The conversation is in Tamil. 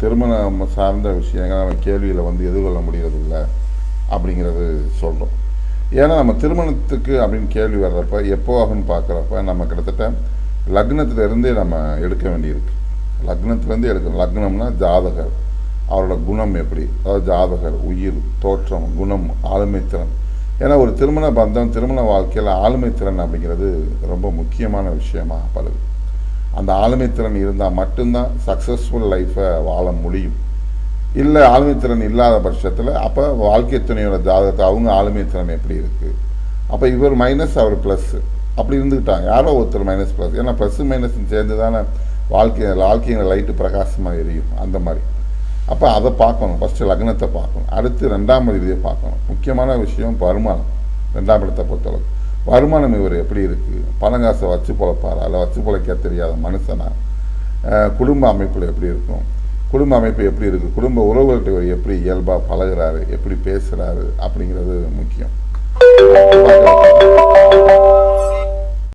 திருமணம் சார்ந்த விஷயங்கள் நம்ம கேள்வியில் வந்து எதிர்கொள்ள முடியறதில்ல அப்படிங்கிறது சொல்கிறோம் ஏன்னா நம்ம திருமணத்துக்கு அப்படின்னு கேள்வி வர்றப்ப எப்போ ஆகும்னு பார்க்குறப்ப நம்ம கிட்டத்தட்ட லக்னத்துல இருந்தே நம்ம எடுக்க வேண்டியிருக்கு. லக்னத்துலேருந்து எடுக்கணும் லக்னம்னா ஜாதகர். அவரோட குணம் எப்படி? அதாவது ஜாதகர் உயிர் தோற்றம் குணம் ஆளுமைத்திறன். ஏன்னா ஒரு திருமண பந்தம் திருமண வாழ்க்கையில் ஆளுமைத்திறன் அப்படிங்கிறது ரொம்ப முக்கியமான விஷயமாக பழகுது அந்த ஆளுமைத்திறன் இருந்தால் மட்டும்தான் சக்ஸஸ்ஃபுல் லைஃப்பை வாழ முடியும். இல்லை ஆளுமைத்திறன் இல்லாத பட்சத்தில் அப்போ வாழ்க்கை துணையோட ஜாதகத்தை அவங்க ஆளுமைத்திறன் எப்படி இருக்குது அப்போ இவர் மைனஸ் அவர் ப்ளஸ்ஸு அப்படி இருந்துக்கிட்டாங்க. யாரோ ஒருத்தர் மைனஸ் ப்ளஸ் ஏன்னா ப்ளஸ்ஸு மைனஸ் சேர்ந்து தானே வாழ்க்கை வாழ்க்கையில் லைட்டு பிரகாசமாக எரியும். அந்த மாதிரி. அப்போ அதை பார்க்கணும். ஃபஸ்ட்டு லக்னத்தை பார்க்கணும். அடுத்து ரெண்டாம் இதையை பார்க்கணும். முக்கியமான விஷயம் வருமானம் ரெண்டாம் இடத்தை பொறுத்தளவுக்கு வருமானம் இவர் எப்படி இருக்குது பணங்காசை வச்சு பிழைப்பாரா? இல்லை வச்சு பிழைக்க தெரியாத மனுஷனா? குடும்ப அமைப்பில் எப்படி இருக்கும்? குடும்ப அமைப்பு எப்படி இருக்குது குடும்ப உறவுகள்கிட்ட இவர் எப்படி இயல்பாக பழகுறாரு? எப்படி பேசுகிறாரு அப்படிங்கிறது முக்கியம்.